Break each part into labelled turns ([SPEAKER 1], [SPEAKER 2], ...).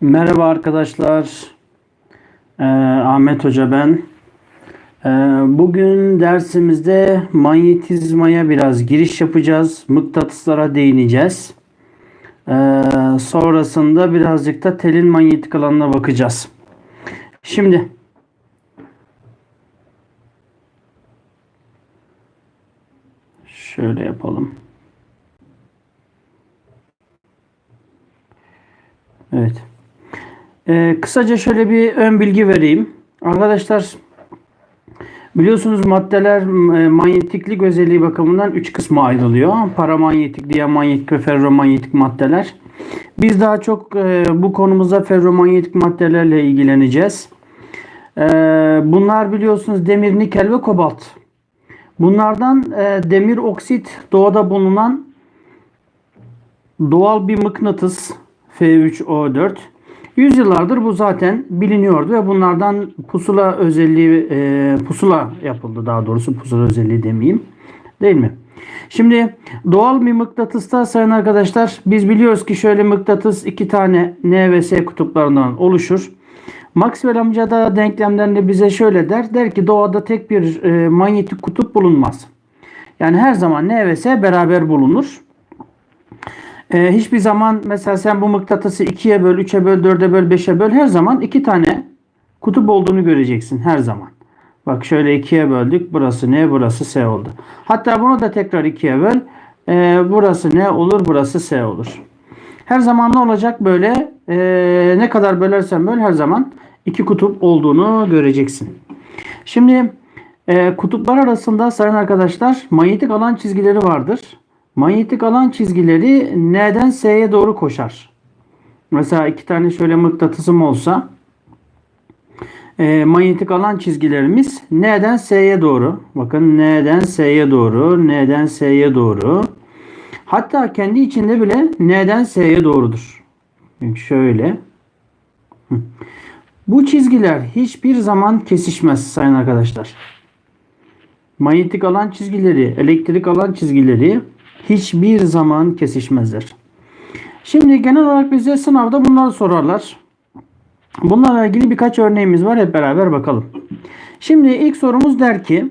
[SPEAKER 1] Merhaba arkadaşlar. Ee, Ahmet Hoca ben. Ee, bugün dersimizde manyetizmaya biraz giriş yapacağız. Mıknatıslara değineceğiz. Ee, sonrasında birazcık da telin manyetik alanına bakacağız. Şimdi şöyle yapalım. Evet. Ee, kısaca şöyle bir ön bilgi vereyim. Arkadaşlar biliyorsunuz maddeler e, manyetiklik özelliği bakımından 3 kısma ayrılıyor. Paramanyetik, diamanyetik ve ferromanyetik maddeler. Biz daha çok e, bu konumuzda ferromanyetik maddelerle ilgileneceğiz. E, bunlar biliyorsunuz demir, nikel ve kobalt. Bunlardan e, demir oksit doğada bulunan doğal bir mıknatıs F3O4. Yüzyıllardır bu zaten biliniyordu ve bunlardan pusula özelliği e, pusula yapıldı daha doğrusu pusula özelliği demeyeyim. Değil mi? Şimdi doğal bir mıknatısta sayın arkadaşlar biz biliyoruz ki şöyle mıknatıs iki tane N ve S kutuplarından oluşur. Maxwell amca da denklemlerinde bize şöyle der. Der ki doğada tek bir e, manyetik kutup bulunmaz. Yani her zaman N ve S beraber bulunur. Ee, hiçbir zaman mesela sen bu mıknatısı 2'ye böl, 3'e böl, 4'e böl, 5'e böl her zaman iki tane kutup olduğunu göreceksin her zaman. Bak şöyle 2'ye böldük. Burası ne? Burası S oldu. Hatta bunu da tekrar 2'ye böl. Ee, burası ne olur? Burası S olur. Her zaman ne olacak? Böyle ee, ne kadar bölersen böl her zaman iki kutup olduğunu göreceksin. Şimdi e, kutuplar arasında sayın arkadaşlar manyetik alan çizgileri vardır. Manyetik alan çizgileri N'den S'ye doğru koşar. Mesela iki tane şöyle mıknatısım olsa e, manyetik alan çizgilerimiz N'den S'ye doğru. Bakın N'den S'ye doğru, N'den S'ye doğru. Hatta kendi içinde bile N'den S'ye doğrudur. Şöyle. Bu çizgiler hiçbir zaman kesişmez sayın arkadaşlar. Manyetik alan çizgileri, elektrik alan çizgileri hiçbir zaman kesişmezler. Şimdi genel olarak bize sınavda bunları sorarlar. Bunlarla ilgili birkaç örneğimiz var. Hep beraber bakalım. Şimdi ilk sorumuz der ki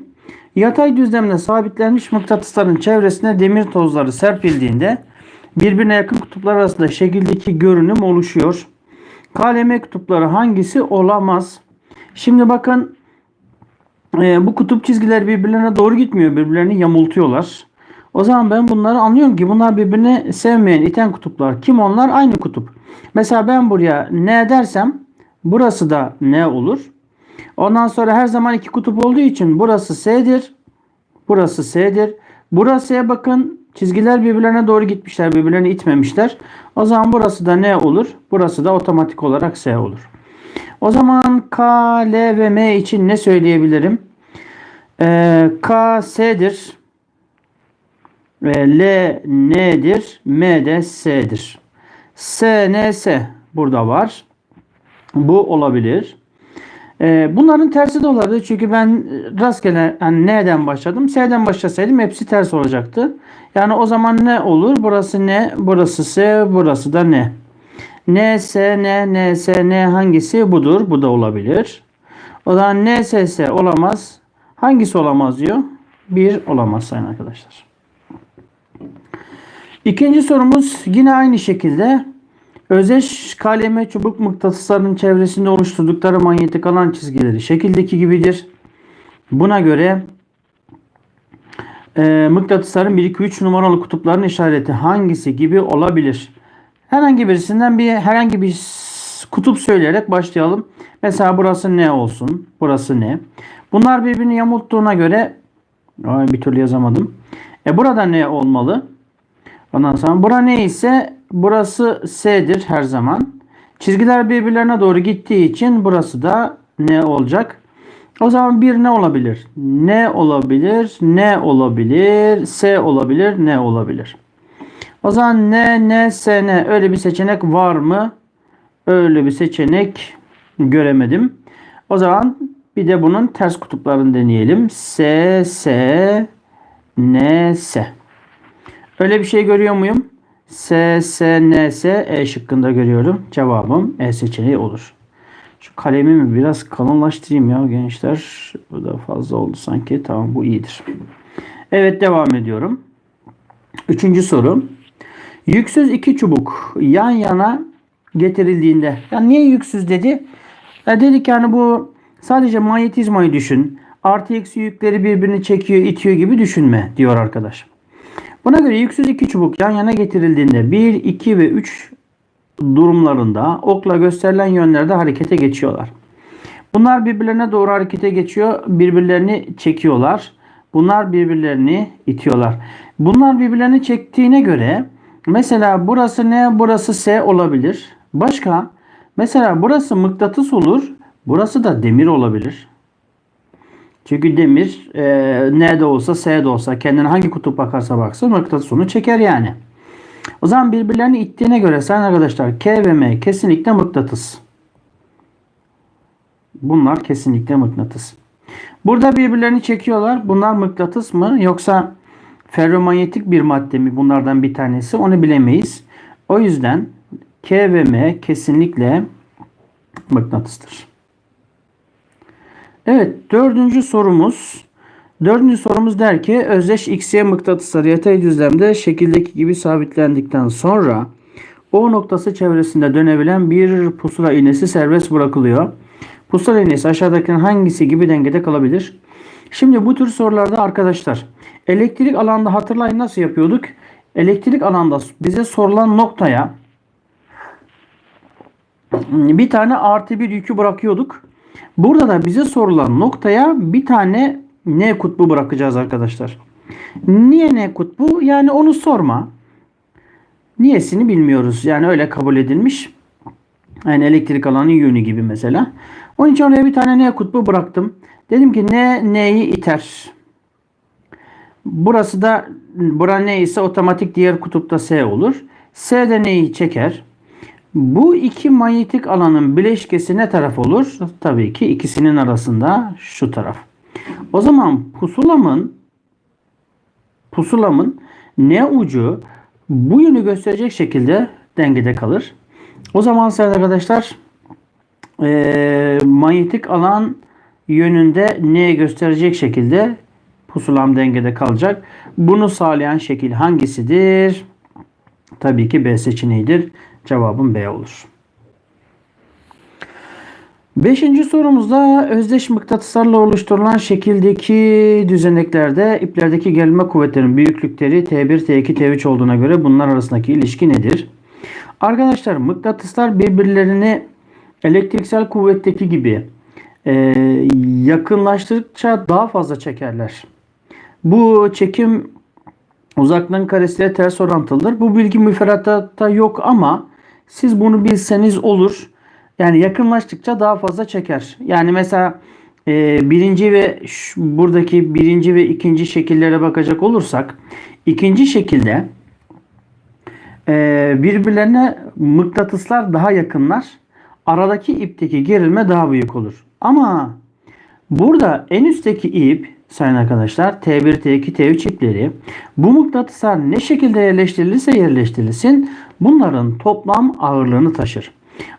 [SPEAKER 1] yatay düzlemde sabitlenmiş mıknatısların çevresine demir tozları serpildiğinde birbirine yakın kutuplar arasında şekildeki görünüm oluşuyor. KLM kutupları hangisi olamaz? Şimdi bakın e, bu kutup çizgiler birbirlerine doğru gitmiyor. Birbirlerini yamultuyorlar. O zaman ben bunları anlıyorum ki bunlar birbirini sevmeyen iten kutuplar. Kim onlar? Aynı kutup. Mesela ben buraya N dersem burası da N olur. Ondan sonra her zaman iki kutup olduğu için burası S'dir. Burası S'dir. Burasıya bakın çizgiler birbirlerine doğru gitmişler. Birbirlerini itmemişler. O zaman burası da N olur. Burası da otomatik olarak S olur. O zaman K, L ve M için ne söyleyebilirim? Ee, K S'dir. L N'dir. M de S'dir. S, N, S burada var. Bu olabilir. Ee, bunların tersi de olabilir. Çünkü ben rastgele yani N'den başladım. S'den başlasaydım hepsi ters olacaktı. Yani o zaman ne olur? Burası N, burası S, burası da N. N, S, N, N, S, N hangisi? Budur. Bu da olabilir. O zaman N, S, S olamaz. Hangisi olamaz diyor? Bir olamaz sayın arkadaşlar. İkinci sorumuz yine aynı şekilde özdeş kaleme çubuk mıknatıslarının çevresinde oluşturdukları manyetik alan çizgileri şekildeki gibidir. Buna göre e, mıknatısların 1 2 3 numaralı kutupların işareti hangisi gibi olabilir? Herhangi birisinden bir herhangi bir kutup söyleyerek başlayalım. Mesela burası ne olsun? Burası ne? Bunlar birbirini yamulttuğuna göre ay bir türlü yazamadım. E burada ne olmalı? Ondan sonra bura ne ise burası S'dir her zaman. Çizgiler birbirlerine doğru gittiği için burası da ne olacak? O zaman bir ne olabilir? Ne olabilir? Ne olabilir? S olabilir? Ne olabilir? O zaman ne, ne, S, ne öyle bir seçenek var mı? Öyle bir seçenek göremedim. O zaman bir de bunun ters kutuplarını deneyelim. S, S, N, S. Öyle bir şey görüyor muyum? S, S, N, S, E şıkkında görüyorum. Cevabım E seçeneği olur. Şu kalemimi biraz kalınlaştırayım ya gençler. Bu da fazla oldu sanki. Tamam bu iyidir. Evet devam ediyorum. Üçüncü soru. Yüksüz iki çubuk yan yana getirildiğinde. Ya niye yüksüz dedi? Ya dedik yani bu sadece manyetizmayı düşün. Artı eksi yükleri birbirini çekiyor, itiyor gibi düşünme diyor arkadaş. Buna göre yüksüz iki çubuk yan yana getirildiğinde 1, 2 ve 3 durumlarında okla gösterilen yönlerde harekete geçiyorlar. Bunlar birbirlerine doğru harekete geçiyor, birbirlerini çekiyorlar. Bunlar birbirlerini itiyorlar. Bunlar birbirlerini çektiğine göre mesela burası ne, burası S olabilir. Başka mesela burası mıknatıs olur, burası da demir olabilir. Çünkü demir e, ne de olsa S de olsa kendine hangi kutup bakarsa baksın mıknatıs onu çeker yani. O zaman birbirlerini ittiğine göre sayın arkadaşlar K ve M kesinlikle mıknatıs. Bunlar kesinlikle mıknatıs. Burada birbirlerini çekiyorlar. Bunlar mıknatıs mı yoksa ferromanyetik bir madde mi bunlardan bir tanesi onu bilemeyiz. O yüzden K ve M kesinlikle mıknatıstır. Evet dördüncü sorumuz. Dördüncü sorumuz der ki özdeş x'ye mıknatısları yatay düzlemde şekildeki gibi sabitlendikten sonra O noktası çevresinde dönebilen bir pusula iğnesi serbest bırakılıyor. Pusula iğnesi aşağıdakilerin hangisi gibi dengede kalabilir? Şimdi bu tür sorularda arkadaşlar elektrik alanda hatırlayın nasıl yapıyorduk? Elektrik alanda bize sorulan noktaya bir tane artı bir yükü bırakıyorduk. Burada da bize sorulan noktaya bir tane N kutbu bırakacağız arkadaşlar. Niye N kutbu? Yani onu sorma. Niyesini bilmiyoruz. Yani öyle kabul edilmiş. Yani elektrik alanı yönü gibi mesela. Onun için oraya bir tane N kutbu bıraktım. Dedim ki N N'yi iter. Burası da bura N ise otomatik diğer kutupta S olur. S de N'yi çeker. Bu iki manyetik alanın bileşkesi ne taraf olur? Tabii ki ikisinin arasında şu taraf. O zaman pusulamın pusulamın ne ucu bu yönü gösterecek şekilde dengede kalır. O zaman sayın arkadaşlar e, manyetik alan yönünde ne gösterecek şekilde pusulam dengede kalacak. Bunu sağlayan şekil hangisidir? Tabii ki B seçeneğidir. Cevabım B olur. Beşinci sorumuzda özdeş mıknatıslarla oluşturulan şekildeki düzeneklerde iplerdeki gerilme kuvvetlerinin büyüklükleri T1, T2, T3 olduğuna göre bunlar arasındaki ilişki nedir? Arkadaşlar mıknatıslar birbirlerini elektriksel kuvvetteki gibi e, yakınlaştıkça daha fazla çekerler. Bu çekim uzaklığın karesiyle ters orantılıdır. Bu bilgi müfredatta yok ama siz bunu bilseniz olur. Yani yakınlaştıkça daha fazla çeker. Yani mesela e, birinci ve şu, buradaki birinci ve ikinci şekillere bakacak olursak ikinci şekilde e, birbirlerine mıknatıslar daha yakınlar. Aradaki ipteki gerilme daha büyük olur. Ama burada en üstteki ip sayın arkadaşlar T1, T2, T3 ipleri bu mıknatıslar ne şekilde yerleştirilirse yerleştirilsin bunların toplam ağırlığını taşır.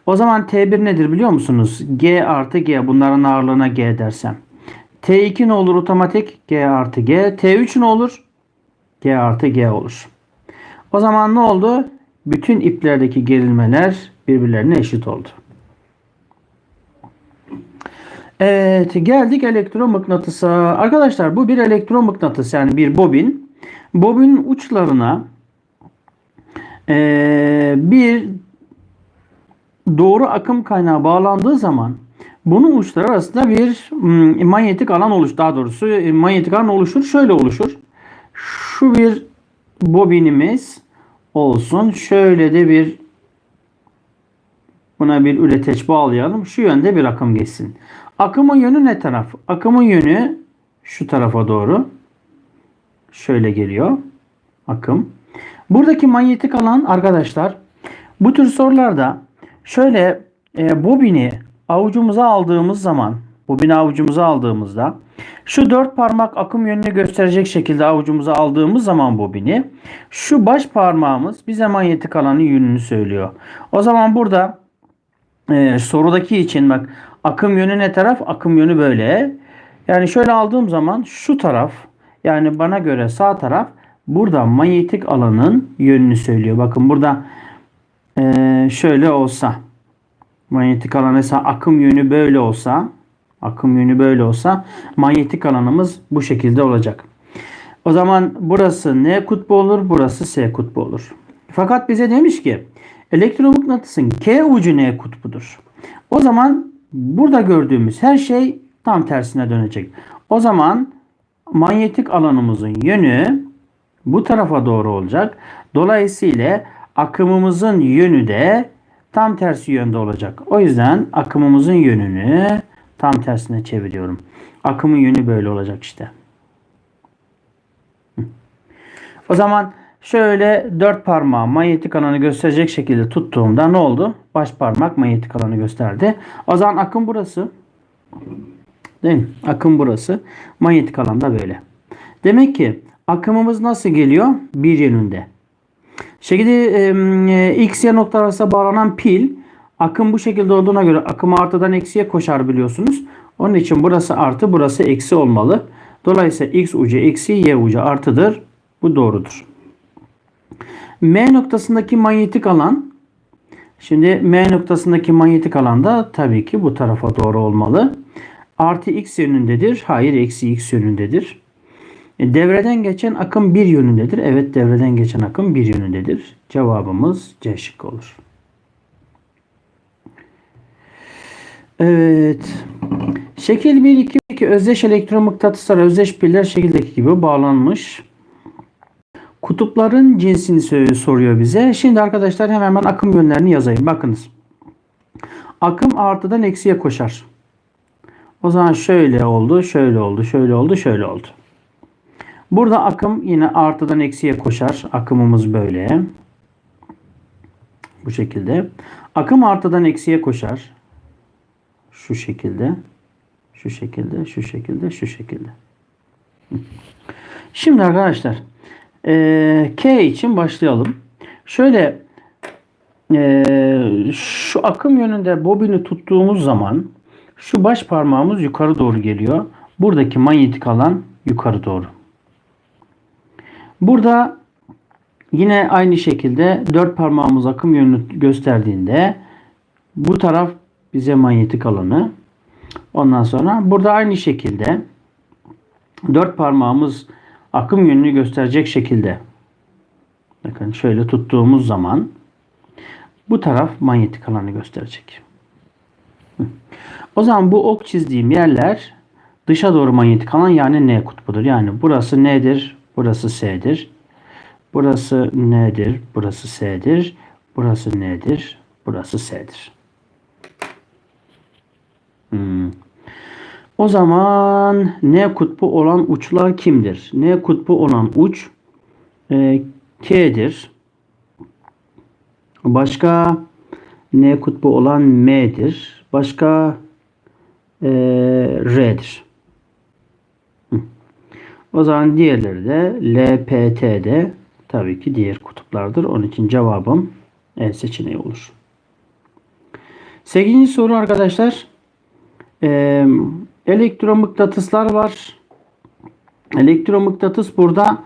[SPEAKER 1] O zaman T1 nedir biliyor musunuz? G artı G bunların ağırlığına G dersem. T2 ne olur otomatik? G artı G. T3 ne olur? G artı G olur. O zaman ne oldu? Bütün iplerdeki gerilmeler birbirlerine eşit oldu. Evet geldik elektromıknatısa. Arkadaşlar bu bir elektromıknatıs yani bir bobin. Bobin uçlarına ee, bir doğru akım kaynağı bağlandığı zaman bunun uçları arasında bir hmm, manyetik alan oluşur. Daha doğrusu e, manyetik alan oluşur. Şöyle oluşur. Şu bir bobinimiz olsun. Şöyle de bir buna bir üreteç bağlayalım. Şu yönde bir akım geçsin. Akımın yönü ne taraf? Akımın yönü şu tarafa doğru. Şöyle geliyor. Akım. Buradaki manyetik alan arkadaşlar bu tür sorularda şöyle e, bobini avucumuza aldığımız zaman bobini avucumuza aldığımızda Şu dört parmak akım yönünü gösterecek şekilde avucumuza aldığımız zaman bobini şu baş parmağımız bize manyetik alanın yönünü söylüyor. O zaman burada e, sorudaki için bak akım yönü ne taraf? Akım yönü böyle. Yani şöyle aldığım zaman şu taraf yani bana göre sağ taraf burada manyetik alanın yönünü söylüyor. Bakın burada e, şöyle olsa manyetik alan mesela akım yönü böyle olsa akım yönü böyle olsa manyetik alanımız bu şekilde olacak. O zaman burası N kutbu olur, burası S kutbu olur. Fakat bize demiş ki elektromıknatısın K ucu N kutbudur. O zaman burada gördüğümüz her şey tam tersine dönecek. O zaman manyetik alanımızın yönü bu tarafa doğru olacak. Dolayısıyla akımımızın yönü de tam tersi yönde olacak. O yüzden akımımızın yönünü tam tersine çeviriyorum. Akımın yönü böyle olacak işte. O zaman şöyle dört parmağı manyetik alanı gösterecek şekilde tuttuğumda ne oldu? Baş parmak manyetik alanı gösterdi. O zaman akım burası. Değil mi? Akım burası. Manyetik alan da böyle. Demek ki akımımız nasıl geliyor? Bir yönünde. Şimdi e, x y nokta arasında bağlanan pil akım bu şekilde olduğuna göre akım artıdan eksiye koşar biliyorsunuz. Onun için burası artı burası eksi olmalı. Dolayısıyla x ucu eksi y ucu artıdır. Bu doğrudur. M noktasındaki manyetik alan şimdi M noktasındaki manyetik alan da tabii ki bu tarafa doğru olmalı. Artı x yönündedir. Hayır eksi x yönündedir. E, devreden geçen akım bir yönündedir. Evet devreden geçen akım bir yönündedir. Cevabımız C şıkkı olur. Evet. Şekil 1, 2, 2 özdeş elektromıknatıslar özdeş piller şekildeki gibi bağlanmış. Kutupların cinsini soruyor bize. Şimdi arkadaşlar hemen ben akım yönlerini yazayım. Bakınız. Akım artıdan eksiye koşar. O zaman şöyle oldu, şöyle oldu, şöyle oldu, şöyle oldu. Burada akım yine artıdan eksiye koşar. Akımımız böyle. Bu şekilde. Akım artıdan eksiye koşar. Şu şekilde. Şu şekilde, şu şekilde, şu şekilde. Şimdi arkadaşlar e, K için başlayalım. Şöyle e, şu akım yönünde bobini tuttuğumuz zaman şu baş parmağımız yukarı doğru geliyor. Buradaki manyetik alan yukarı doğru. Burada yine aynı şekilde dört parmağımız akım yönünü gösterdiğinde bu taraf bize manyetik alanı. Ondan sonra burada aynı şekilde dört parmağımız akım yönünü gösterecek şekilde bakın şöyle tuttuğumuz zaman bu taraf manyetik alanı gösterecek. O zaman bu ok çizdiğim yerler dışa doğru manyetik alan yani N kutbudur. Yani burası N'dir, burası S'dir. Burası N'dir, burası S'dir. Burası N'dir, burası S'dir. Hmm. O zaman N kutbu olan uçlar kimdir? N kutbu olan uç e, K'dir. Başka N kutbu olan M'dir. Başka e, R'dir. O zaman diğerleri de LPT'de tabii ki diğer kutuplardır. Onun için cevabım E seçeneği olur. Sekizinci soru arkadaşlar. Ee, elektromıknatıslar var. Elektromıknatıs burada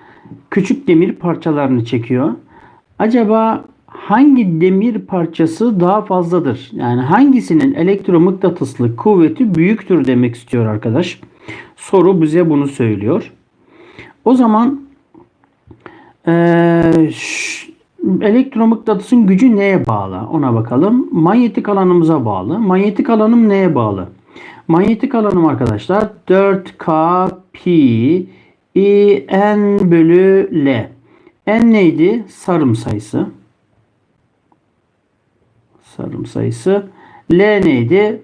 [SPEAKER 1] küçük demir parçalarını çekiyor. Acaba hangi demir parçası daha fazladır? Yani hangisinin elektromıknatıslık kuvveti büyüktür demek istiyor arkadaş. Soru bize bunu söylüyor. O zaman e, elektromıknatısın gücü neye bağlı? Ona bakalım. Manyetik alanımıza bağlı. Manyetik alanım neye bağlı? Manyetik alanım arkadaşlar 4K pi I N bölü L. N neydi? Sarım sayısı. Sarım sayısı. L neydi?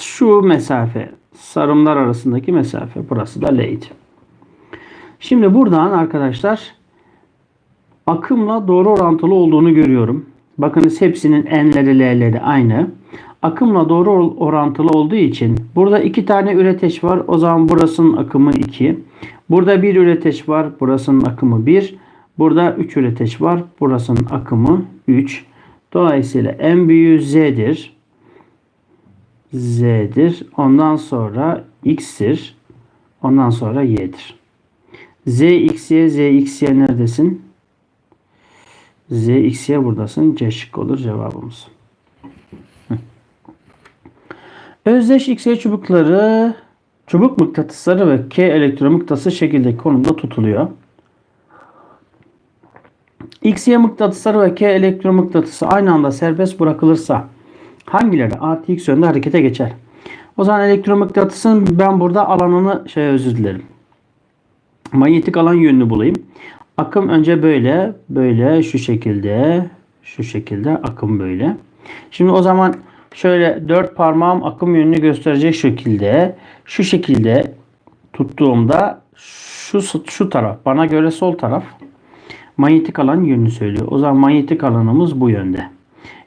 [SPEAKER 1] Şu mesafe. Sarımlar arasındaki mesafe. Burası da L'ydi. Şimdi buradan arkadaşlar akımla doğru orantılı olduğunu görüyorum. Bakınız hepsinin n'leri l'leri aynı. Akımla doğru or- orantılı olduğu için burada iki tane üreteç var. O zaman burasının akımı 2. Burada bir üreteç var. Burasının akımı 1. Burada 3 üreteç var. Burasının akımı 3. Dolayısıyla en büyüğü Z'dir. Z'dir. Ondan sonra X'tir. Ondan sonra Y'dir. Z, X'ye, Z, X'ye neredesin? Z, X'ye buradasın. C şık olur cevabımız. Özdeş X'ye çubukları çubuk mıknatısları ve K elektromıknatısı şekildeki konumda tutuluyor. X'ye mıknatısları ve K elektromıknatısı aynı anda serbest bırakılırsa hangileri artı X yönde harekete geçer? O zaman elektromıknatısın ben burada alanını şey özür dilerim. Manyetik alan yönünü bulayım. Akım önce böyle, böyle, şu şekilde, şu şekilde akım böyle. Şimdi o zaman şöyle dört parmağım akım yönünü gösterecek şekilde, şu şekilde tuttuğumda şu şu taraf bana göre sol taraf manyetik alan yönünü söylüyor. O zaman manyetik alanımız bu yönde.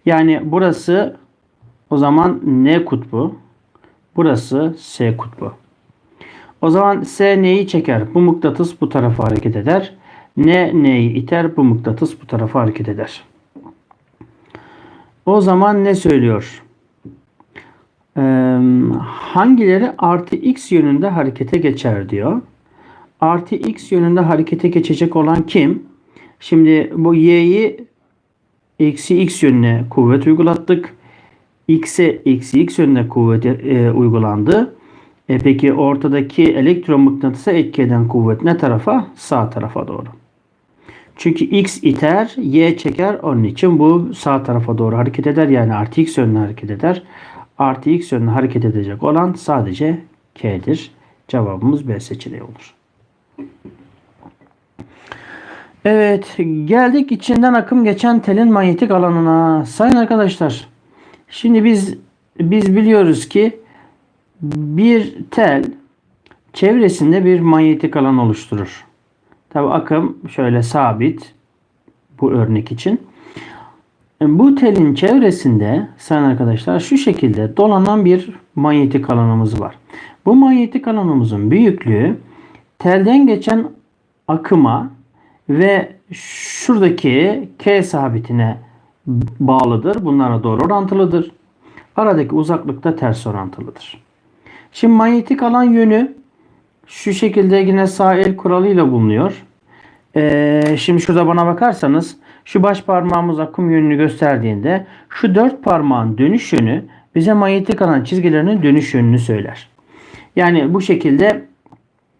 [SPEAKER 1] Yani burası o zaman N kutbu. Burası S kutbu. O zaman S neyi çeker? Bu mıknatıs bu tarafa hareket eder. N neyi iter? Bu mıknatıs bu tarafa hareket eder. O zaman ne söylüyor? Hangileri artı x yönünde harekete geçer diyor. Artı x yönünde harekete geçecek olan kim? Şimdi bu y'yi eksi x yönüne kuvvet uygulattık. x'e eksi x yönüne kuvvet e, uygulandı. E peki ortadaki elektromıknatısa etki eden kuvvet ne tarafa? Sağ tarafa doğru. Çünkü x iter, y çeker. Onun için bu sağ tarafa doğru hareket eder. Yani artı x yönüne hareket eder. Artı x yönüne hareket edecek olan sadece k'dir. Cevabımız B seçeneği olur. Evet, geldik içinden akım geçen telin manyetik alanına. Sayın arkadaşlar, şimdi biz biz biliyoruz ki bir tel çevresinde bir manyetik alan oluşturur. Tabi akım şöyle sabit bu örnek için. Bu telin çevresinde sayın arkadaşlar şu şekilde dolanan bir manyetik alanımız var. Bu manyetik alanımızın büyüklüğü telden geçen akıma ve şuradaki K sabitine bağlıdır. Bunlara doğru orantılıdır. Aradaki uzaklık da ters orantılıdır. Şimdi manyetik alan yönü şu şekilde yine sağ el kuralıyla bulunuyor. Ee, şimdi şurada bana bakarsanız şu baş parmağımız akım yönünü gösterdiğinde şu dört parmağın dönüş yönü bize manyetik alan çizgilerinin dönüş yönünü söyler. Yani bu şekilde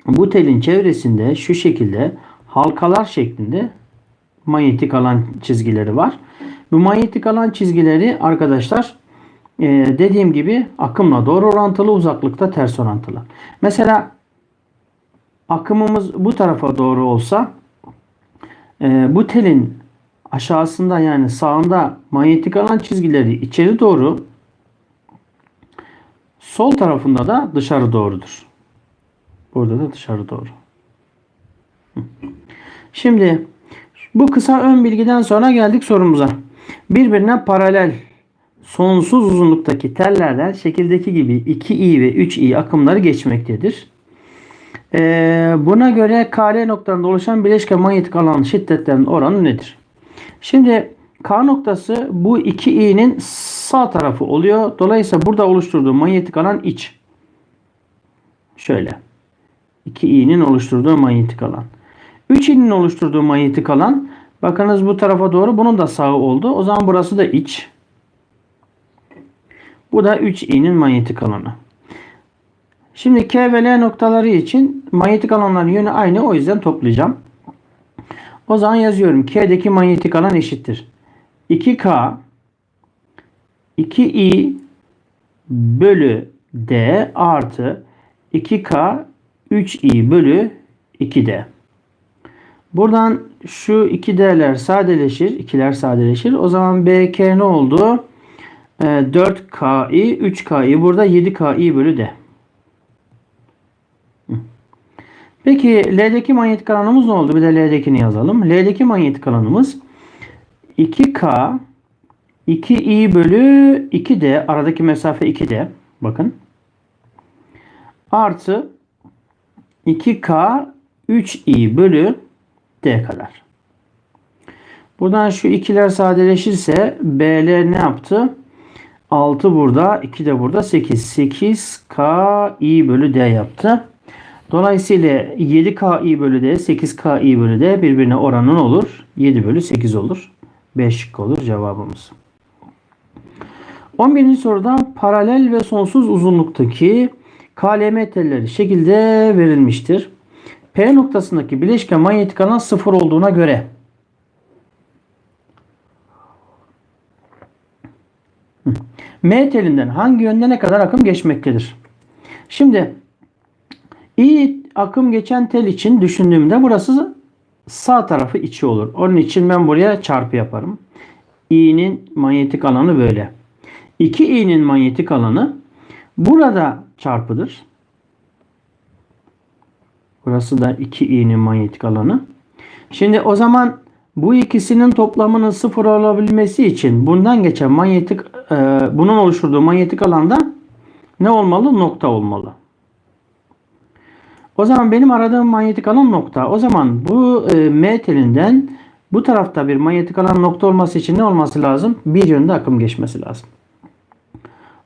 [SPEAKER 1] bu telin çevresinde şu şekilde halkalar şeklinde manyetik alan çizgileri var. Bu manyetik alan çizgileri arkadaşlar e, dediğim gibi akımla doğru orantılı uzaklıkta ters orantılı. Mesela akımımız bu tarafa doğru olsa e, bu telin aşağısında yani sağında manyetik alan çizgileri içeri doğru sol tarafında da dışarı doğrudur. Burada da dışarı doğru. Şimdi bu kısa ön bilgiden sonra geldik sorumuza. Birbirine paralel sonsuz uzunluktaki tellerden şekildeki gibi 2i ve 3i akımları geçmektedir. Ee, buna göre KL noktalarında oluşan bileşke manyetik alan şiddetlerinin oranı nedir? Şimdi K noktası bu 2i'nin sağ tarafı oluyor. Dolayısıyla burada oluşturduğu manyetik alan iç. Şöyle. 2i'nin oluşturduğu manyetik alan. 3i'nin oluşturduğu manyetik alan bakınız bu tarafa doğru bunun da sağı oldu. O zaman burası da iç. Bu da 3i'nin manyetik alanı. Şimdi K ve L noktaları için manyetik alanların yönü aynı. O yüzden toplayacağım. O zaman yazıyorum. K'deki manyetik alan eşittir. 2K 2I bölü D artı 2K 3I bölü 2D. Buradan şu 2D'ler sadeleşir. 2'ler sadeleşir. O zaman BK ne oldu? 4KI 3KI burada 7KI bölü D. Peki L'deki manyetik alanımız ne oldu? Bir de L'dekini yazalım. L'deki manyetik alanımız 2K 2i bölü 2d aradaki mesafe 2d bakın artı 2k 3i bölü d kadar. Buradan şu ikiler sadeleşirse b'ler ne yaptı? 6 burada, 2 de burada 8. 8k i bölü d yaptı. Dolayısıyla 7k i bölü d, 8k i bölü d birbirine oranın olur. 7 bölü 8 olur. 5 şık olur cevabımız. 11. soruda paralel ve sonsuz uzunluktaki KLM telleri şekilde verilmiştir. P noktasındaki bileşke manyetik alan sıfır olduğuna göre M telinden hangi yönde ne kadar akım geçmektedir? Şimdi i akım geçen tel için düşündüğümde burası sağ tarafı içi olur. Onun için ben buraya çarpı yaparım. i'nin manyetik alanı böyle. 2i'nin manyetik alanı burada çarpıdır. Burası da 2i'nin manyetik alanı. Şimdi o zaman bu ikisinin toplamının sıfır olabilmesi için bundan geçen manyetik e, bunun oluşturduğu manyetik alanda ne olmalı? Nokta olmalı. O zaman benim aradığım manyetik alan nokta. O zaman bu e, M telinden bu tarafta bir manyetik alan nokta olması için ne olması lazım? Bir yönde akım geçmesi lazım.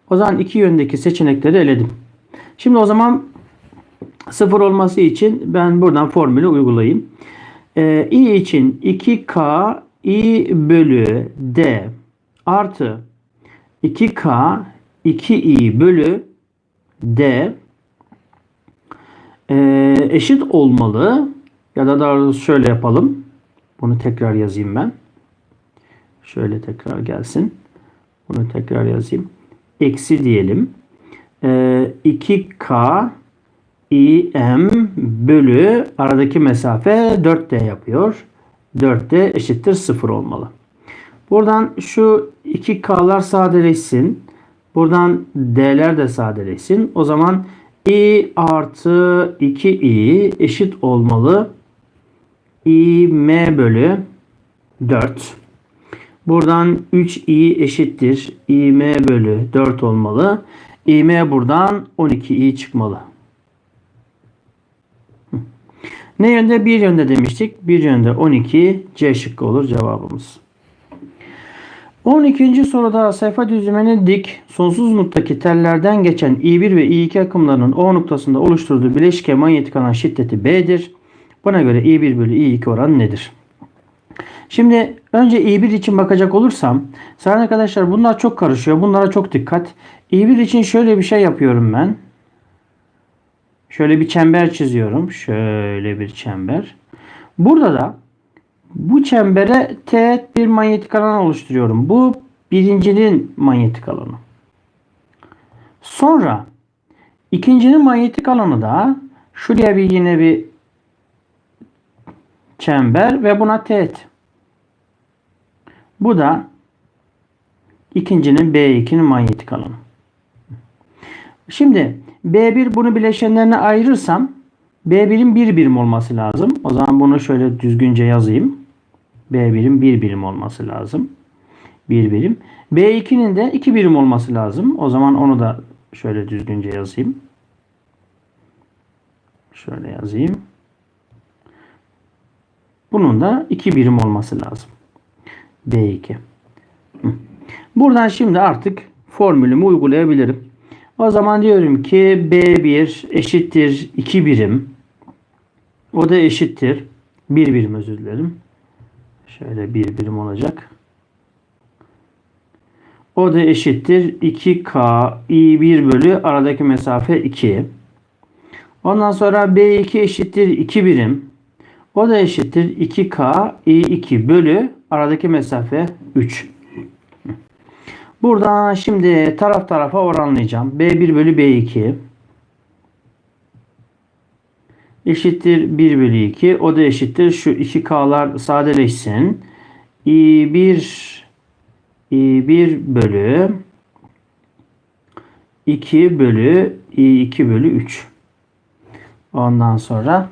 [SPEAKER 1] O zaman iki yöndeki seçenekleri eledim. Şimdi o zaman sıfır olması için ben buradan formülü uygulayayım. Ee, i için 2k i bölü d artı 2k 2i bölü d e, eşit olmalı. Ya da daha doğrusu şöyle yapalım. Bunu tekrar yazayım ben. Şöyle tekrar gelsin. Bunu tekrar yazayım. Eksi diyelim. E, 2k im bölü aradaki mesafe 4d yapıyor. 4d eşittir 0 olmalı. Buradan şu 2k'lar sadeleşsin. Buradan d'ler de sadeleşsin. O zaman i artı 2i eşit olmalı. im bölü 4. Buradan 3i eşittir. im bölü 4 olmalı. im buradan 12i çıkmalı. Ne yönde? Bir yönde demiştik. Bir yönde 12 C şıkkı olur cevabımız. 12. soruda sayfa düzlemeni dik sonsuz uzunluktaki tellerden geçen I1 ve I2 akımlarının O noktasında oluşturduğu bileşke manyetik alan şiddeti B'dir. Buna göre I1 bölü I2 oranı nedir? Şimdi önce I1 için bakacak olursam sayın arkadaşlar bunlar çok karışıyor. Bunlara çok dikkat. I1 için şöyle bir şey yapıyorum ben. Şöyle bir çember çiziyorum. Şöyle bir çember. Burada da bu çembere teğet bir manyetik alan oluşturuyorum. Bu birincinin manyetik alanı. Sonra ikincinin manyetik alanı da şuraya bir yine bir çember ve buna teğet. Bu da ikincinin B2'nin manyetik alanı. Şimdi B1 bunu bileşenlerine ayırırsam B1'in bir birim olması lazım. O zaman bunu şöyle düzgünce yazayım. B1'in bir birim olması lazım. Bir birim. B2'nin de iki birim olması lazım. O zaman onu da şöyle düzgünce yazayım. Şöyle yazayım. Bunun da iki birim olması lazım. B2. Buradan şimdi artık formülümü uygulayabilirim. O zaman diyorum ki B1 eşittir 2 birim. O da eşittir 1 birim özür dilerim. Şöyle 1 birim olacak. O da eşittir 2K I1 bölü aradaki mesafe 2. Ondan sonra B2 eşittir 2 birim. O da eşittir 2K I2 bölü aradaki mesafe 3. Buradan şimdi taraf tarafa oranlayacağım. B1 bölü B2 eşittir 1 bölü 2. O da eşittir. Şu 2K'lar sadeleşsin. I1 I1 bölü 2 bölü I2 bölü 3. Ondan sonra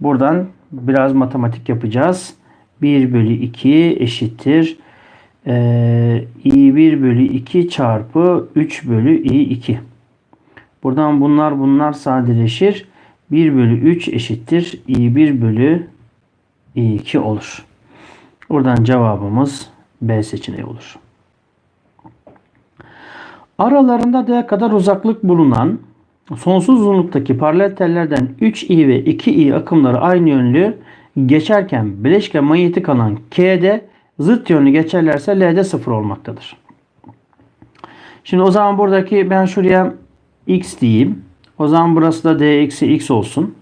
[SPEAKER 1] buradan biraz matematik yapacağız. 1 bölü 2 eşittir. Ee, I1 bölü 2 çarpı 3 bölü I2. Buradan bunlar bunlar sadeleşir. 1 bölü 3 eşittir. I1 bölü I2 olur. Buradan cevabımız B seçeneği olur. Aralarında D kadar uzaklık bulunan sonsuz uzunluktaki paralel tellerden 3i ve 2i akımları aynı yönlü geçerken bileşke manyetik alan K'de zıt yönlü geçerlerse L'de sıfır olmaktadır. Şimdi o zaman buradaki ben şuraya x diyeyim. O zaman burası da d eksi x olsun.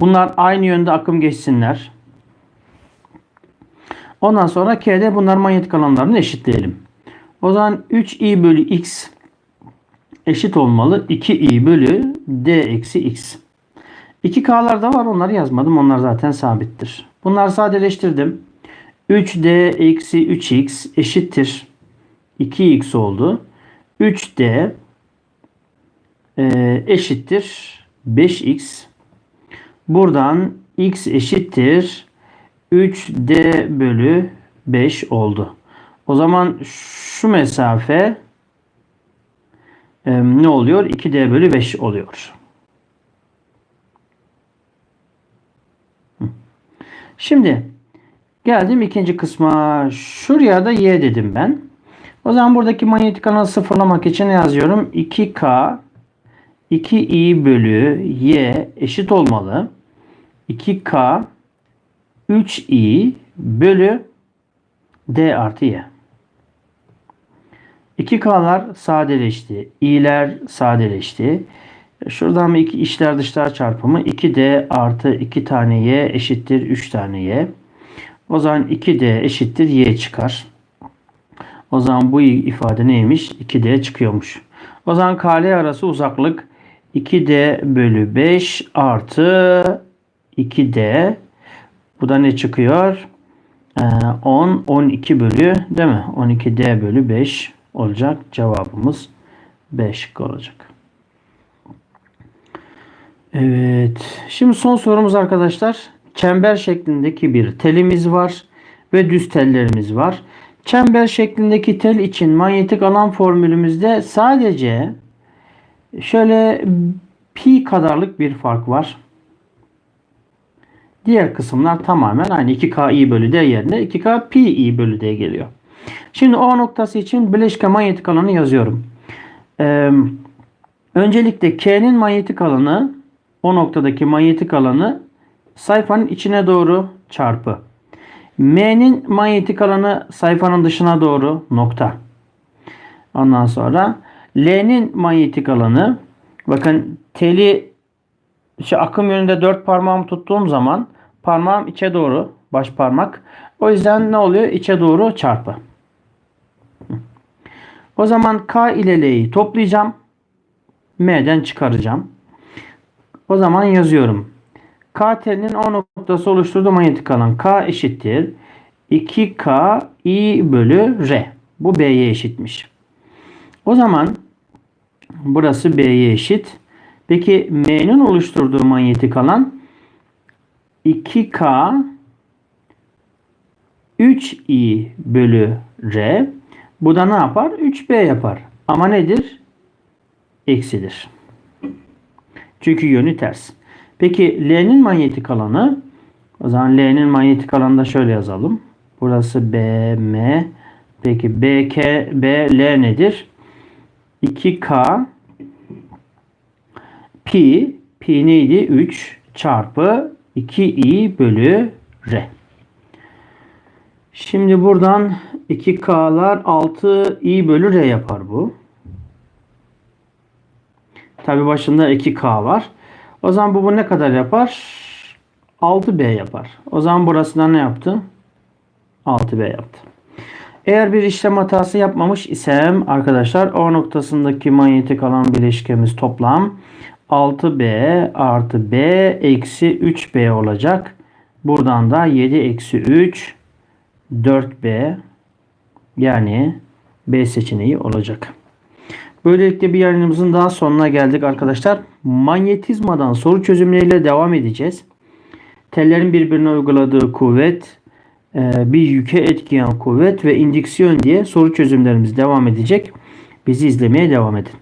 [SPEAKER 1] Bunlar aynı yönde akım geçsinler. Ondan sonra K'de bunlar manyetik alanlarını eşitleyelim. O zaman 3i bölü x eşit olmalı. 2i bölü d eksi x. 2k'lar da var onları yazmadım. Onlar zaten sabittir. Bunları sadeleştirdim. 3d eksi 3x eşittir. 2x oldu. 3d e, eşittir 5x. Buradan x eşittir 3d bölü 5 oldu. O zaman şu mesafe e, ne oluyor? 2d bölü 5 oluyor. Şimdi geldim ikinci kısma. Şuraya da y dedim ben. O zaman buradaki manyetik alanı sıfırlamak için ne yazıyorum? 2k 2i bölü y eşit olmalı. 2k 3i bölü d artı y. 2K'lar sadeleşti. i'ler sadeleşti. Şuradan bir iki içler dışlar çarpımı 2D artı 2 tane y eşittir 3 tane y. O zaman 2D eşittir y çıkar. O zaman bu ifade neymiş? 2D çıkıyormuş. O zaman KL arası uzaklık 2D bölü 5 artı 2D. Bu da ne çıkıyor? 10, 12 bölü değil mi? 12D bölü 5 olacak. Cevabımız 5 olacak. Evet. Şimdi son sorumuz arkadaşlar. Çember şeklindeki bir telimiz var ve düz tellerimiz var. Çember şeklindeki tel için manyetik alan formülümüzde sadece şöyle pi kadarlık bir fark var. Diğer kısımlar tamamen aynı 2K i bölü d yerine 2K pi i bölü d geliyor. Şimdi O noktası için bileşke manyetik alanı yazıyorum. Ee, öncelikle K'nin manyetik alanı o noktadaki manyetik alanı sayfanın içine doğru çarpı. M'nin manyetik alanı sayfanın dışına doğru nokta. Ondan sonra L'nin manyetik alanı bakın teli işte akım yönünde dört parmağımı tuttuğum zaman parmağım içe doğru baş parmak. O yüzden ne oluyor? İçe doğru çarpı. O zaman K ile L'yi toplayacağım. M'den çıkaracağım. O zaman yazıyorum. K telinin O noktası oluşturduğu manyetik alan K eşittir. 2K I bölü R. Bu B'ye eşitmiş. O zaman burası B'ye eşit. Peki M'nin oluşturduğu manyetik alan 2K 3I bölü R. Bu da ne yapar? 3B yapar. Ama nedir? Eksidir. Çünkü yönü ters. Peki L'nin manyetik alanı o zaman L'nin manyetik alanı da şöyle yazalım. Burası BM. Peki BK, BL nedir? 2K pi pi neydi? 3 çarpı 2i bölü r. Şimdi buradan 2K'lar 6i bölü r yapar bu. Tabi başında 2K var. O zaman bu, bu ne kadar yapar? 6B yapar. O zaman burasında ne yaptı? 6B yaptı. Eğer bir işlem hatası yapmamış isem arkadaşlar O noktasındaki manyetik alan bileşkemiz toplam 6B artı B eksi 3B olacak. Buradan da 7 eksi 3 4B yani B seçeneği olacak. Böylelikle bir yayınımızın daha sonuna geldik arkadaşlar. Manyetizmadan soru çözümleriyle devam edeceğiz. Tellerin birbirine uyguladığı kuvvet bir yüke etkiyen kuvvet ve indüksiyon diye soru çözümlerimiz devam edecek. Bizi izlemeye devam edin.